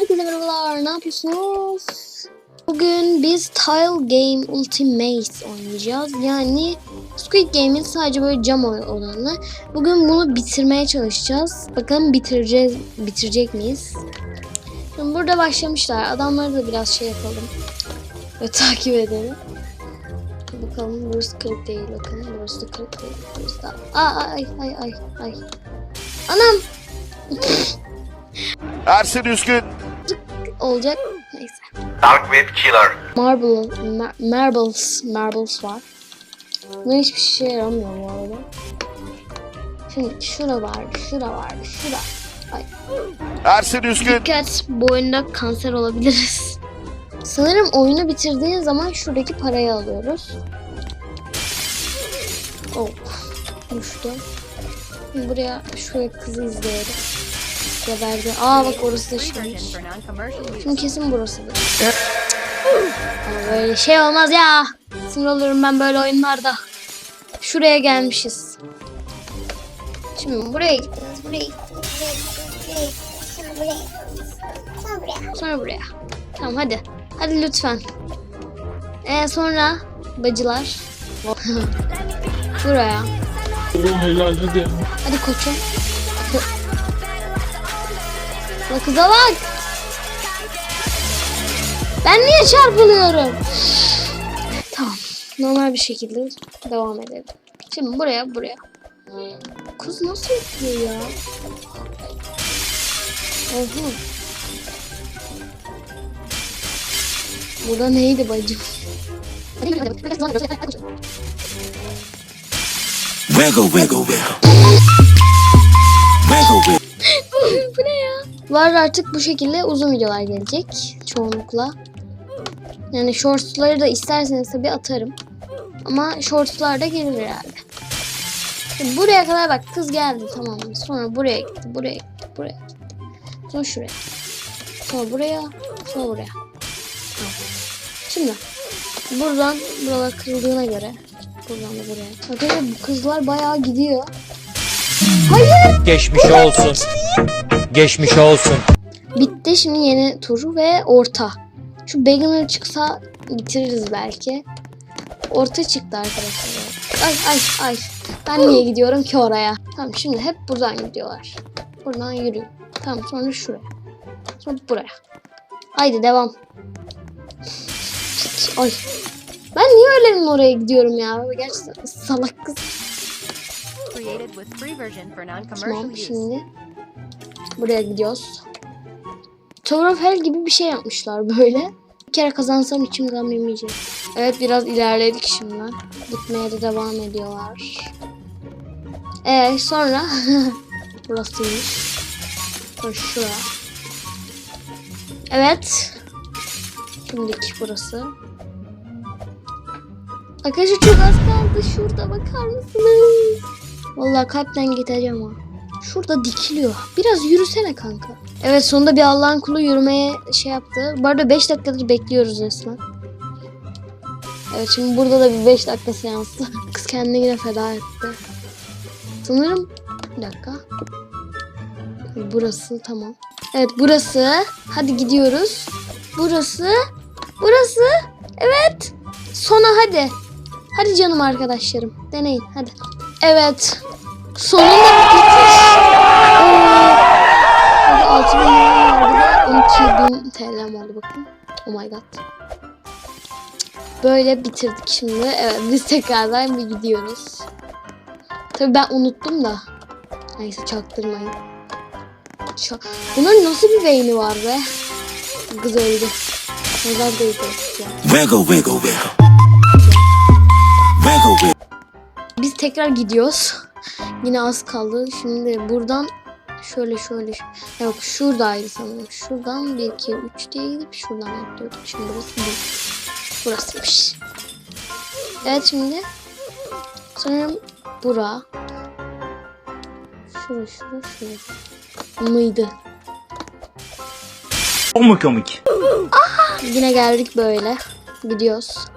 Herkese merhabalar, ne yapıyorsunuz? Bugün biz Tile Game Ultimate oynayacağız. Yani Squid Game'in sadece böyle cam olanı. Bugün bunu bitirmeye çalışacağız. Bakalım bitireceğiz, bitirecek miyiz? Şimdi burada başlamışlar. Adamları da biraz şey yapalım. Ve takip edelim. Bakalım burası kırık değil. Bakın burası da kırık değil. Burası da... Aa, ay ay ay ay. Anam! Ersin Üskün. Olacak. Neyse. Dark Web Killer. Marble, mar- marbles, marbles var. Bunlar hiçbir şey yaramıyor bu arada. Şimdi şura var, şura var, şura. Ay. Ersin Üskün. Dikkat, bu oyunda kanser olabiliriz. Sanırım oyunu bitirdiğin zaman şuradaki parayı alıyoruz. Oh, düştü. Buraya şuraya kızı izleyelim. Geberdi. Aa bak orası da şeymiş. Şimdi kesin burasıdır. Ama böyle şey olmaz ya. Sinir olurum ben böyle oyunlarda. Şuraya gelmişiz. Şimdi buraya gittiniz. Buraya gittiniz. Buraya gittiniz. Buraya gittiniz. Sonra buraya. Sonra buraya. Sonra buraya. Tamam hadi. Hadi lütfen. Ee, sonra bacılar. buraya. Oh helal hadi. Hadi koçum. La kıza bak. Ben niye çarpılıyorum? Tamam. Normal bir şekilde devam edelim. Şimdi buraya buraya. Kız nasıl yapıyor ya? Oha. Burada neydi bacım? Wiggle, wiggle, wiggle. Wiggle, wiggle. bu ne ya? Var artık bu şekilde uzun videolar gelecek çoğunlukla. Yani shortsları da isterseniz tabii atarım. Ama shortslar da gelir herhalde. Şimdi buraya kadar bak kız geldi tamam mı? Sonra buraya gitti, buraya gitti, buraya gitti. Sonra şuraya. Sonra buraya, sonra buraya. Tamam. Şimdi buradan buralar kırıldığına göre buradan da buraya. Arkadaşlar bu kızlar bayağı gidiyor. Hayır! Geçmiş olsun. Geçmiş olsun. Bitti şimdi yeni tur ve orta. Şu beginner çıksa bitiririz belki. Orta çıktı arkadaşlar. Ay ay ay. Ben niye gidiyorum ki oraya? Tamam şimdi hep buradan gidiyorlar. Buradan yürüyün. Tamam sonra şuraya. Sonra buraya. Haydi devam. Ay. Ben niye öğlenin oraya gidiyorum ya? Gerçekten salak kız. Tamam şimdi buraya gidiyoruz. Tower of Hell gibi bir şey yapmışlar böyle. Bir kere kazansam içim gam yemeyecek. Evet biraz ilerledik şimdi. Gitmeye de devam ediyorlar. Ee sonra burasıymış. Sonra şura. Evet. Şimdiki burası. Arkadaşlar çok az kaldı. Şurada bakar mısınız? Vallahi kalpten gideceğim ha. Şurada dikiliyor. Biraz yürüsene kanka. Evet sonunda bir Allah'ın kulu yürümeye şey yaptı. Bu arada 5 dakikadır bekliyoruz resmen. Evet şimdi burada da bir 5 dakika seansı. Kız kendini yine feda etti. Sanırım bir dakika. Burası tamam. Evet burası. Hadi gidiyoruz. Burası. Burası. Evet. Sona hadi. Hadi canım arkadaşlarım. Deneyin hadi. Evet. Sonunda bitiş. Oo. Hadi 6 bin lira vardı. 12 bin TL oldu bakın. Oh my god. Böyle bitirdik şimdi. Evet biz tekrardan bir gidiyoruz. Tabii ben unuttum da. Neyse çaktırmayın. Ça Bunların nasıl bir beyni var be? Kız öldü. Nazar değdi. Ya. Wiggle, wiggle, wiggle. Wiggle, wiggle. Biz tekrar gidiyoruz. Yine az kaldı. Şimdi buradan şöyle şöyle. Yok şuradaydı sanırım. Şuradan 1, 2, 3 diye gidip şuradan atlıyorduk. Şimdi burası değil. Burasıymış. Evet şimdi. Sanırım bura. Şura şura şura. Mıydı? Mu komik? Yine geldik böyle. Gidiyoruz.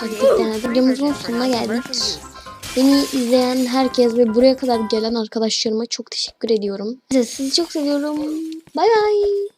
Taktik. Videomuzun sonuna geldik. Beni izleyen herkes ve buraya kadar gelen arkadaşlarıma çok teşekkür ediyorum. Sizi çok seviyorum. Bay bay.